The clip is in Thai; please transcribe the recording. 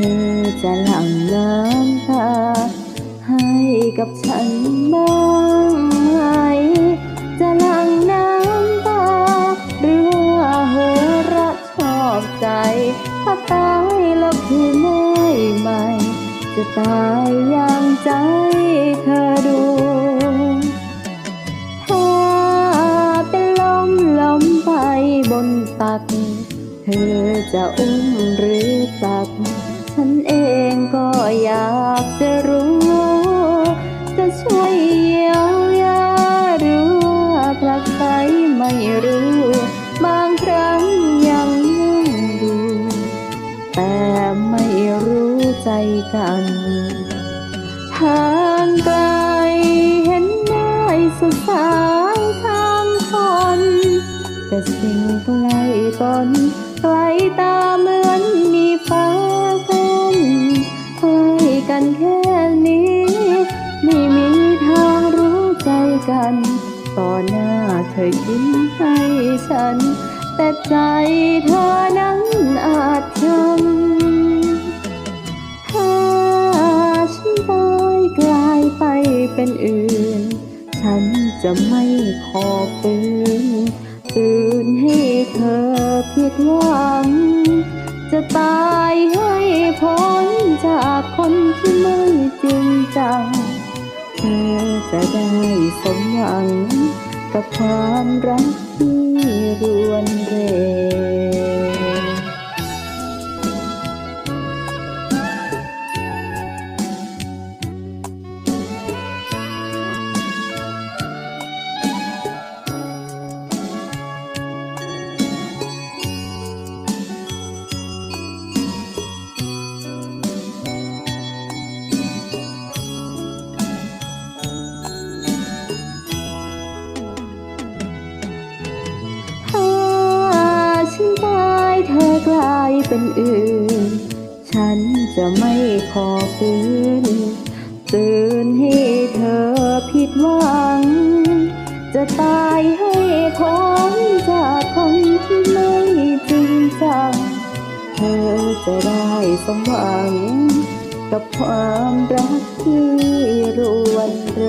ธอจะหลั่งน้ำตา ให้กับฉันบ้างไหม จะหลั่งน้ำตา หรือว่าเหอรักชอบใจถ้าตายแล้วคือไม่ใหม่ จะตายอย่างใจเธอดูถ้าเป็นลมลมไปบนตัก เธอจะอุ้มหรือตัก ฉันเองก็อยากจะรู้ จะช่วยเยียวยาหรือว่าผลักไสไม่รู้ บางครั้งยังนั่งดู แต่ไม่รู้ใจกันห่างไกลเห็นได้สุดสายทางคน แต่สิ่งใกล้ตนไกลตา อยิ้มให้ฉัน แต่ใจเธอนั้นอาจทำถ้าฉันตายกลายไปเป็นอื่น ฉันจะไม่ขอฝืนตื่นให้เธอผิดหวัง จะตายให้พ้นจากคนที่ไม่จริงจัง เธอจะได้สมหวัง กับความรักที่รวนเร นอื่น ฉันจะไม่ขอฝืนตื่นให้เธอผิดหวัง จะตายให้พ้นจากคนที่ไม่จริงจัง เธอจะได้สมหวัง กับความรักที่รวนเร